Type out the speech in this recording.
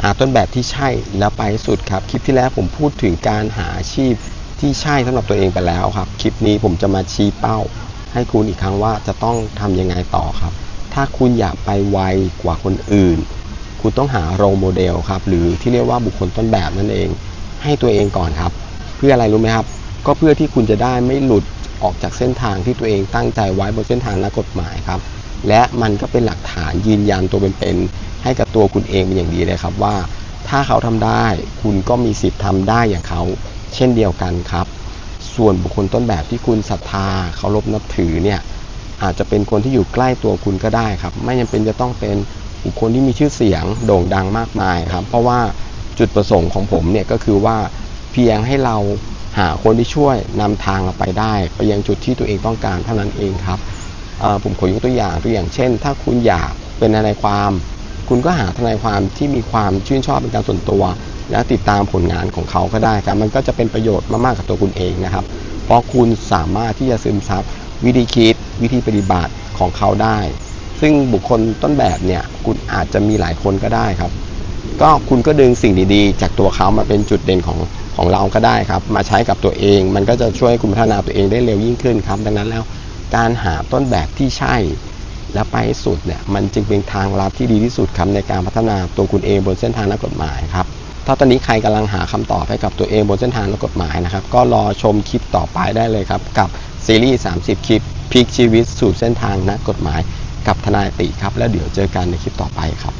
หาต้นแบบที่ใช่แล้วไปสุดครับ คลิปที่แล้วผมพูดถึงการหาอาชีพที่ใช่สำหรับตัวเองไปแล้วครับ คลิปนี้ผมจะมาชี้เป้า ให้คุณอีกครั้งว่าจะต้องทำยังไงต่อครับ ถ้าคุณอยากไปไวกว่าคนอื่น คุณต้องหาโรโมเดลครับ หรือที่เรียกว่าบุคคลต้นแบบนั่นเอง ให้ตัวเองก่อนครับ เพื่ออะไรรู้ไหมครับ ก็เพื่อที่คุณจะได้ไม่หลุดออกจากเส้นทางที่ตัวเองตั้งใจไว้บนเส้นทางนักกฎหมายครับ และมันก็เป็นหลักฐานยืนยันตัวเป็นๆ ให้กับตัวคุณเองเป็นอย่างดีเลยครับว่า ถ้าเขาทำได้ คุณก็มีสิทธิ์ทำได้อย่างเขา เช่นเดียวกันครับ ส่วนบุคคลต้นแบบที่คุณศรัทธาเคารพนับถือเนี่ยอาจจะเป็นคนที่อยู่ใกล้ตัวคุณก็ได้ครับ ไม่จำเป็นจะต้องเป็นบุคคลที่มีชื่อเสียงโด่งดังมากมายครับ เพราะว่าจุดประสงค์ของผมเนี่ยก็คือว่าเพียงให้เราหาคนที่ช่วยนำทางเราไปได้ ไปยังจุดที่ตัวเองต้องการเท่านั้นเองครับผมขอยกตัวอย่างตัวอย่างเช่น ถ้าคุณอยากเป็นทนายความ คุณก็หาทนายความที่มีความชื่นชอบเป็นการส่วนตัว และติดตามผลงานของเขาก็ได้ครับ มันก็จะเป็นประโยชน์มากๆกับตัวคุณเองนะครับ เพราะคุณสามารถที่จะซึมซับวิธีคิด วิธีปฏิบัติของเขาได้ ซึ่งบุคคลต้นแบบเนี่ยคุณอาจจะมีหลายคนก็ได้ครับ ก็คุณก็ดึงสิ่งดีๆ จากตัวเขามาเป็นจุดเด่นของของเราก็ได้ครับ มาใช้กับตัวเอง มันก็จะช่วยให้คุณพัฒนาตัวเองได้เร็วยิ่งขึ้นครับ ดังนั้นแล้วการหาต้นแบบที่ใช่ และไปให้สุดเนี่ยมันจึงเป็นทางลัดที่ดีที่สุดครับในการพัฒนาตัวคุณเองบนเส้นทางนักกฎหมายครับถ้าตอนนี้ใครกำลังหาคำตอบให้กับตัวเองบนเส้นทางนักกฎหมายนะครับ ก็รอชมคลิปต่อไปได้เลยครับ กับซีรีส์ 30 คลิปพลิกชีวิตสู่เส้นทางนักกฎหมาย กับทนายติครับ แล้วเดี๋ยวเจอกันในคลิปต่อไปครับ